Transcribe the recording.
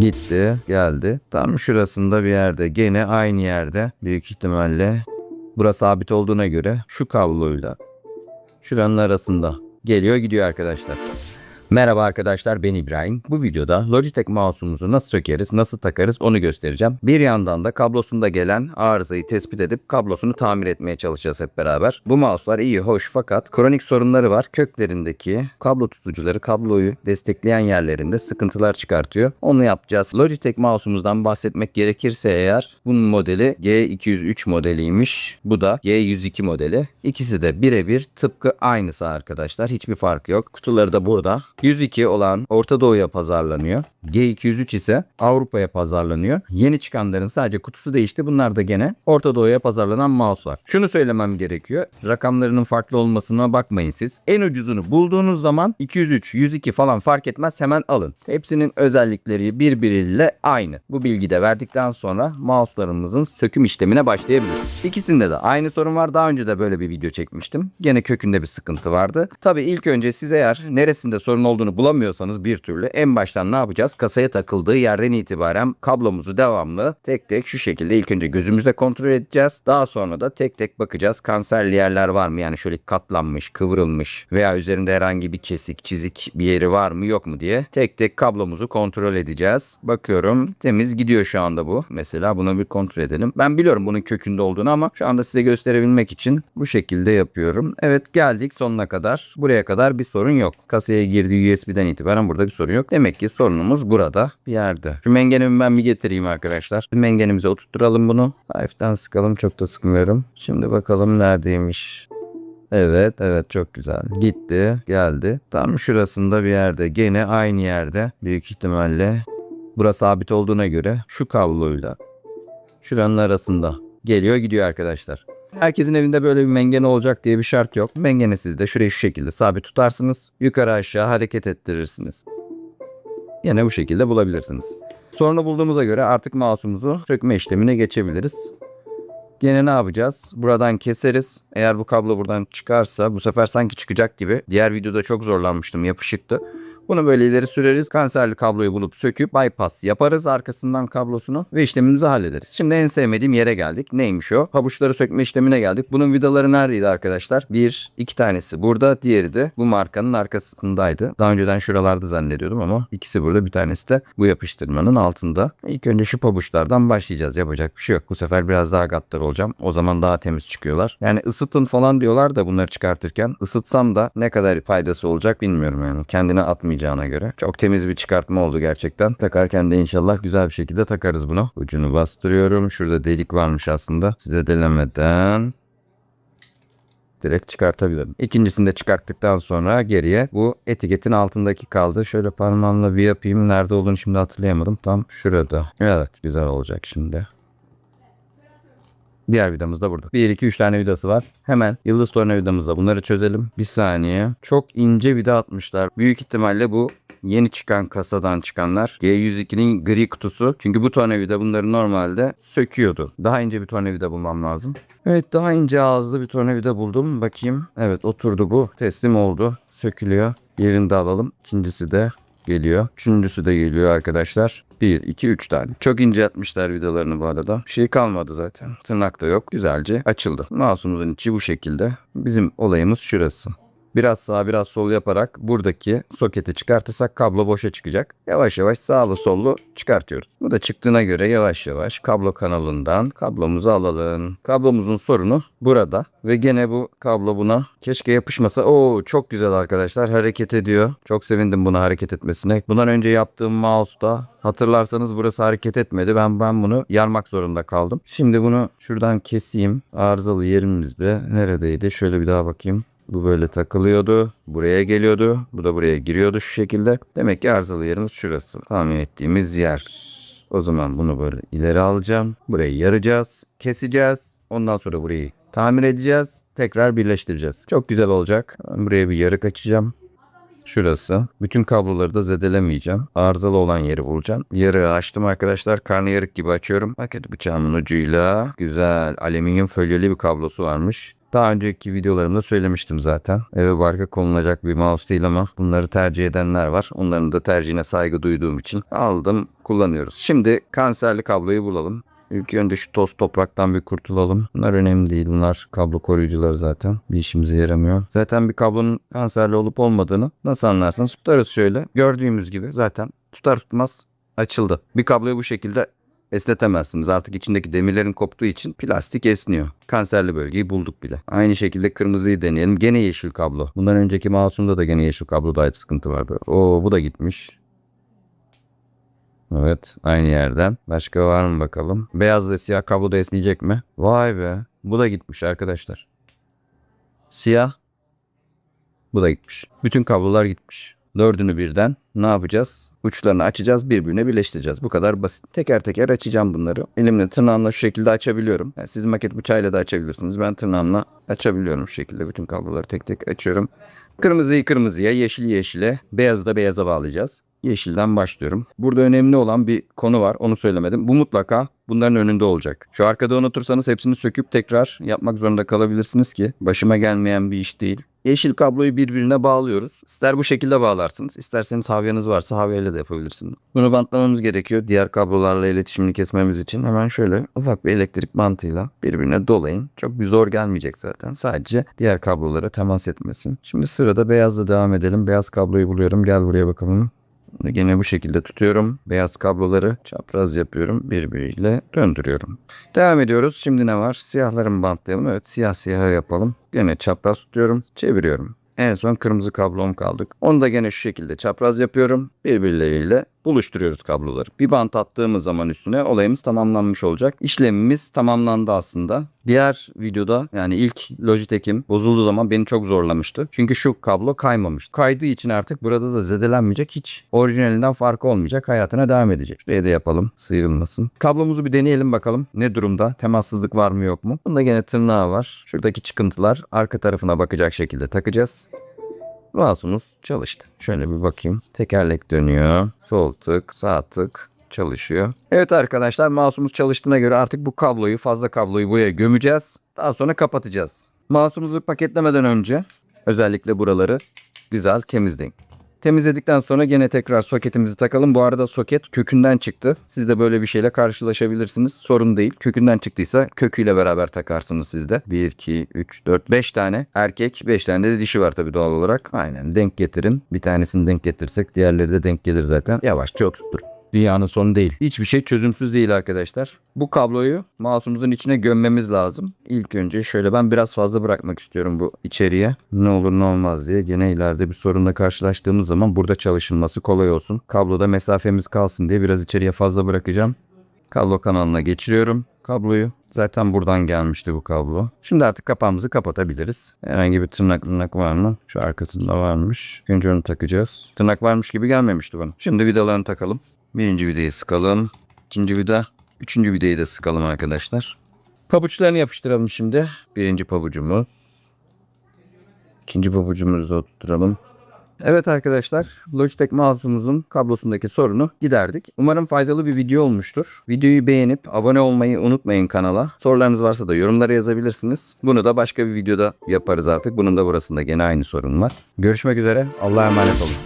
Gitti, geldi. Tam şurasında bir yerde. Gene aynı yerde. Büyük ihtimalle. Burası sabit olduğuna göre şu kabloyla şuranın arasında. Geliyor gidiyor arkadaşlar. Merhaba arkadaşlar ben İbrahim. Bu videoda Logitech mouse'umuzu nasıl sökeriz, nasıl takarız onu göstereceğim. Bir yandan da kablosunda gelen arızayı tespit edip kablosunu tamir etmeye çalışacağız hep beraber. Bu mouse'lar iyi, hoş fakat kronik sorunları var. Köklerindeki kablo tutucuları kabloyu destekleyen yerlerinde sıkıntılar çıkartıyor. Onu yapacağız. Logitech mouse'umuzdan bahsetmek gerekirse eğer bunun modeli G203 modeliymiş. Bu da G102 modeli. İkisi de birebir tıpkı aynısı arkadaşlar. Hiçbir farkı yok. Kutuları da burada. 102 olan Orta Doğu'ya pazarlanıyor. G203 ise Avrupa'ya pazarlanıyor. Yeni çıkanların sadece kutusu değişti. Bunlar da gene Orta Doğu'ya pazarlanan mouse'lar. Şunu söylemem gerekiyor. Rakamlarının farklı olmasına bakmayın siz. En ucuzunu bulduğunuz zaman 203, 102 falan fark etmez hemen alın. Hepsinin özellikleri birbiriyle aynı. Bu bilgi de verdikten sonra mouse'larımızın söküm işlemine başlayabiliriz. İkisinde de aynı sorun var. Daha önce de böyle bir video çekmiştim. Gene kökünde bir sıkıntı vardı. Tabii ilk önce siz eğer neresinde sorun olduğunu bulamıyorsanız bir türlü en baştan ne yapacağız? Kasaya takıldığı yerden itibaren kablomuzu devamlı tek tek şu şekilde ilk önce gözümüzle kontrol edeceğiz. Daha sonra da tek tek bakacağız kanserli yerler var mı? Yani şöyle katlanmış, kıvrılmış veya üzerinde herhangi bir kesik, çizik bir yeri var mı yok mu diye tek tek kablomuzu kontrol edeceğiz. Bakıyorum temiz gidiyor şu anda bu. Mesela bunu bir kontrol edelim. Ben biliyorum bunun kökünde olduğunu ama şu anda size gösterebilmek için bu şekilde yapıyorum. Evet geldik sonuna kadar. Buraya kadar bir sorun yok. Kasaya girdiği USB'den itibaren burada bir sorun yok. Demek ki sorunumuz burada bir yerde. Şu mengenimi ben bir getireyim arkadaşlar. Mengenimize oturtturalım bunu. Hafiften sıkalım çok da sıkmıyorum. Şimdi bakalım neredeymiş. Evet evet çok güzel. Gitti geldi. Tam şurasında bir yerde. Gene aynı yerde. Büyük ihtimalle. Burası sabit olduğuna göre şu kabloyla şuranın arasında. Geliyor gidiyor arkadaşlar. Herkesin evinde böyle bir mengene olacak diye bir şart yok. Mengene siz de şurayı şu şekilde sabit tutarsınız. Yukarı aşağı hareket ettirirsiniz. Yine bu şekilde bulabilirsiniz. Sorunu bulduğumuza göre artık mouse'umuzu sökme işlemine geçebiliriz. Gene ne yapacağız? Buradan keseriz. Eğer bu kablo buradan çıkarsa bu sefer sanki çıkacak gibi. Diğer videoda çok zorlanmıştım yapışıktı. Bunu böyle ileri süreriz. Kanserli kabloyu bulup söküp bypass yaparız arkasından kablosunu ve işlemimizi hallederiz. Şimdi en sevmediğim yere geldik. Neymiş o? Pabuçları sökme işlemine geldik. Bunun vidaları neredeydi arkadaşlar? Bir, iki tanesi burada. Diğeri de bu markanın arkasındaydı. Daha önceden şuralarda zannediyordum ama ikisi burada bir tanesi de bu yapıştırmanın altında. İlk önce şu pabuçlardan başlayacağız. Yapacak bir şey yok. Bu sefer biraz daha gaddar olacağım. O zaman daha temiz çıkıyorlar. Yani ısıtın falan diyorlar da bunları çıkartırken. ısıtsam da ne kadar faydası olacak bilmiyorum yani. Kendine atmayacağına göre. Çok temiz bir çıkartma oldu gerçekten. Takarken de inşallah güzel bir şekilde takarız bunu. Ucunu bastırıyorum. Şurada delik varmış aslında. Size delemeden direkt çıkartabilirim. İkincisini de çıkarttıktan sonra geriye bu etiketin altındaki kaldı. Şöyle parmağımla bir yapayım. Nerede olduğunu şimdi hatırlayamadım. Tam şurada. Evet güzel olacak şimdi. Diğer vidamız da burada. 1, 2, 3 tane vidası var. Hemen yıldız tornavidamızla bunları çözelim. Bir saniye. Çok ince vida atmışlar. Büyük ihtimalle bu yeni çıkan kasadan çıkanlar. G102'nin gri kutusu. Çünkü bu tornavida bunları normalde söküyordu. Daha ince bir tornavida bulmam lazım. Evet daha ince ağızlı bir tornavida buldum. Bakayım. Evet oturdu bu. Teslim oldu. Sökülüyor. Yerini de alalım. İkincisi de geliyor. Üçüncüsü de geliyor arkadaşlar. 1, 2, 3 tane. Çok ince atmışlar vidalarını bu arada. Bir şey kalmadı zaten. Tırnak da yok. Güzelce açıldı. Mouse'umuzun içi bu şekilde. Bizim olayımız şurası. Biraz sağ biraz sol yaparak buradaki soketi çıkartırsak kablo boşa çıkacak. Yavaş yavaş sağlı sollu çıkartıyoruz. Bu da çıktığına göre yavaş yavaş kablo kanalından kablomuzu alalım. Kablomuzun sorunu burada ve gene bu kablo buna keşke yapışmasa. Oo çok güzel arkadaşlar hareket ediyor. Çok sevindim buna hareket etmesine. Bundan önce yaptığım mouse'da Hatırlarsanız burası hareket etmedi. Ben ben bunu yarmak zorunda kaldım. Şimdi bunu şuradan keseyim. Arızalı yerimizde neredeydi? Şöyle bir daha bakayım. Bu böyle takılıyordu. Buraya geliyordu. Bu da buraya giriyordu şu şekilde. Demek ki arızalı yerimiz şurası. Tahmin ettiğimiz yer. O zaman bunu böyle ileri alacağım. Burayı yaracağız. Keseceğiz. Ondan sonra burayı tamir edeceğiz. Tekrar birleştireceğiz. Çok güzel olacak. Buraya bir yarık açacağım. Şurası. Bütün kabloları da zedelemeyeceğim. Arızalı olan yeri bulacağım. Yarığı açtım arkadaşlar. Karnıyarık gibi açıyorum. Paket bıçağımın ucuyla güzel alüminyum fölyeli bir kablosu varmış. Daha önceki videolarımda söylemiştim zaten. Eve barka konulacak bir mouse değil ama bunları tercih edenler var. Onların da tercihine saygı duyduğum için aldım kullanıyoruz. Şimdi kanserli kabloyu bulalım. İlk önce şu toz topraktan bir kurtulalım. Bunlar önemli değil. Bunlar kablo koruyucuları zaten. Bir işimize yaramıyor. Zaten bir kablonun kanserli olup olmadığını nasıl anlarsınız? Tutarız şöyle. Gördüğümüz gibi zaten tutar tutmaz açıldı. Bir kabloyu bu şekilde esnetemezsiniz. Artık içindeki demirlerin koptuğu için plastik esniyor. Kanserli bölgeyi bulduk bile. Aynı şekilde kırmızıyı deneyelim. Gene yeşil kablo. Bundan önceki mouse'umda da gene yeşil kablodaydı sıkıntı vardı. Oo bu da gitmiş. Evet aynı yerden. Başka var mı bakalım. Beyaz ve siyah kablo da esneyecek mi? Vay be. Bu da gitmiş arkadaşlar. Siyah. Bu da gitmiş. Bütün kablolar gitmiş. Dördünü birden ne yapacağız? Uçlarını açacağız birbirine birleştireceğiz. Bu kadar basit. Teker teker açacağım bunları. Elimle tırnağımla şu şekilde açabiliyorum. Yani siz maket bıçağıyla da açabilirsiniz. Ben tırnağımla açabiliyorum şu şekilde. Bütün kabloları tek tek açıyorum. Kırmızıyı kırmızıya, yeşili yeşile, beyazı da beyaza bağlayacağız. Yeşilden başlıyorum. Burada önemli olan bir konu var. Onu söylemedim. Bu mutlaka bunların önünde olacak. Şu arkada unutursanız hepsini söküp tekrar yapmak zorunda kalabilirsiniz ki başıma gelmeyen bir iş değil. Yeşil kabloyu birbirine bağlıyoruz. İster bu şekilde bağlarsınız, isterseniz havyanız varsa havyayla da yapabilirsiniz. Bunu bantlamamız gerekiyor diğer kablolarla iletişimini kesmemiz için. Hemen şöyle ufak bir elektrik bantıyla birbirine dolayın. Çok bir zor gelmeyecek zaten. Sadece diğer kablolara temas etmesin. Şimdi sırada beyazla devam edelim. Beyaz kabloyu buluyorum. Gel buraya bakalım. Gene bu şekilde tutuyorum. Beyaz kabloları çapraz yapıyorum. Birbiriyle döndürüyorum. Devam ediyoruz. Şimdi ne var? Siyahları mı bantlayalım? Evet siyah siyah yapalım. Gene çapraz tutuyorum. Çeviriyorum. En son kırmızı kablom kaldık. Onu da gene şu şekilde çapraz yapıyorum. Birbirleriyle buluşturuyoruz kabloları. Bir bant attığımız zaman üstüne olayımız tamamlanmış olacak. İşlemimiz tamamlandı aslında. Diğer videoda yani ilk Logitech'im bozulduğu zaman beni çok zorlamıştı. Çünkü şu kablo kaymamış. Kaydığı için artık burada da zedelenmeyecek. Hiç orijinalinden farkı olmayacak. Hayatına devam edecek. Şuraya da yapalım. Sıyrılmasın. Kablomuzu bir deneyelim bakalım. Ne durumda? Temassızlık var mı yok mu? Bunda gene tırnağı var. Şuradaki çıkıntılar arka tarafına bakacak şekilde takacağız. Mouse'umuz çalıştı. Şöyle bir bakayım. Tekerlek dönüyor. Sol tık, sağ tık çalışıyor. Evet arkadaşlar mouse'umuz çalıştığına göre artık bu kabloyu fazla kabloyu buraya gömeceğiz. Daha sonra kapatacağız. Mouse'umuzu paketlemeden önce özellikle buraları güzel temizleyin. Temizledikten sonra gene tekrar soketimizi takalım. Bu arada soket kökünden çıktı. Siz de böyle bir şeyle karşılaşabilirsiniz. Sorun değil. Kökünden çıktıysa köküyle beraber takarsınız siz de. 1, 2, 3, 4, 5 tane erkek. 5 tane de dişi var tabii doğal olarak. Aynen denk getirin. Bir tanesini denk getirirsek diğerleri de denk gelir zaten. Yavaşça oturtur. Dünyanın sonu değil. Hiçbir şey çözümsüz değil arkadaşlar. Bu kabloyu mouse'umuzun içine gömmemiz lazım. İlk önce şöyle ben biraz fazla bırakmak istiyorum bu içeriye. Ne olur ne olmaz diye. Gene ileride bir sorunla karşılaştığımız zaman burada çalışılması kolay olsun. Kabloda mesafemiz kalsın diye biraz içeriye fazla bırakacağım. Kablo kanalına geçiriyorum kabloyu. Zaten buradan gelmişti bu kablo. Şimdi artık kapağımızı kapatabiliriz. Herhangi bir tırnak tırnak var mı? Şu arkasında varmış. Önce onu takacağız. Tırnak varmış gibi gelmemişti bana. Şimdi vidalarını takalım. Birinci vidayı sıkalım. İkinci vida. Üçüncü vidayı da sıkalım arkadaşlar. Pabuçlarını yapıştıralım şimdi. Birinci pabucumuz. İkinci pabucumuzu da oturtalım. Evet arkadaşlar, Logitech mouse'umuzun kablosundaki sorunu giderdik. Umarım faydalı bir video olmuştur. Videoyu beğenip abone olmayı unutmayın kanala. Sorularınız varsa da yorumlara yazabilirsiniz. Bunu da başka bir videoda yaparız artık. Bunun da burasında gene aynı sorun var. Görüşmek üzere. Allah'a emanet olun.